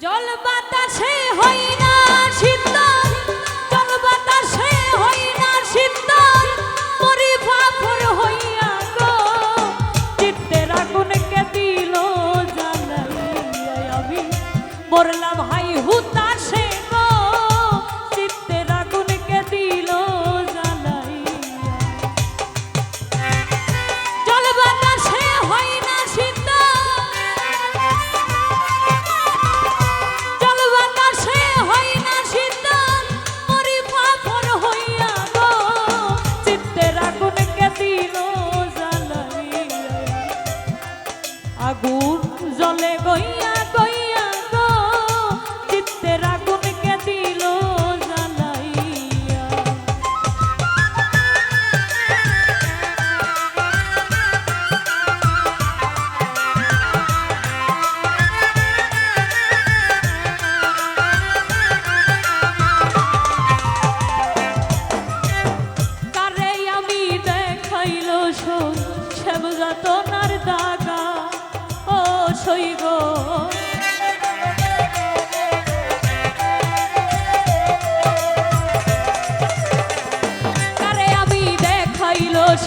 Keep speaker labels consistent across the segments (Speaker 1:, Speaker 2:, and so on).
Speaker 1: জল বাতাসে হয় না।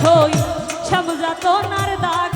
Speaker 1: সই সব যাতনার দাগ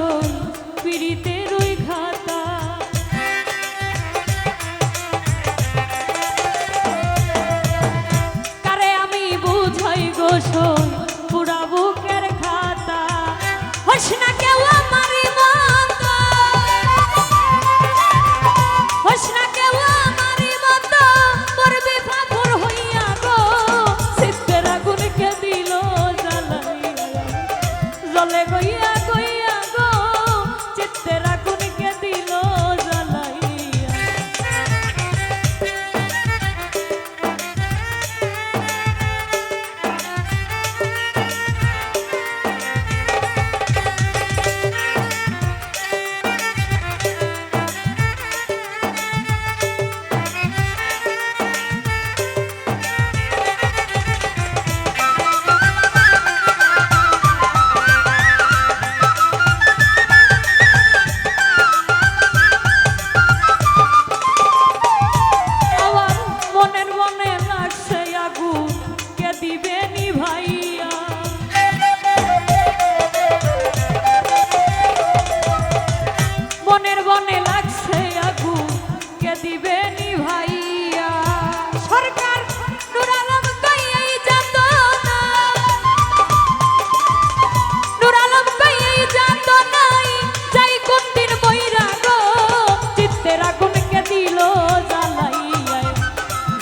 Speaker 1: Oh.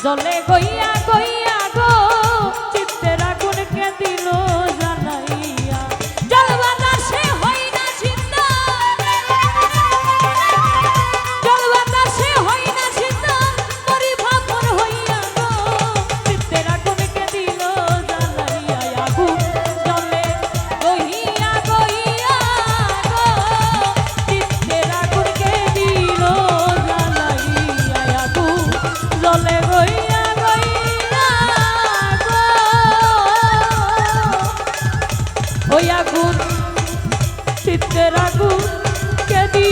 Speaker 1: জলে গইয়া গইয়া ওই আগুন চিত্তের আগুন কেদি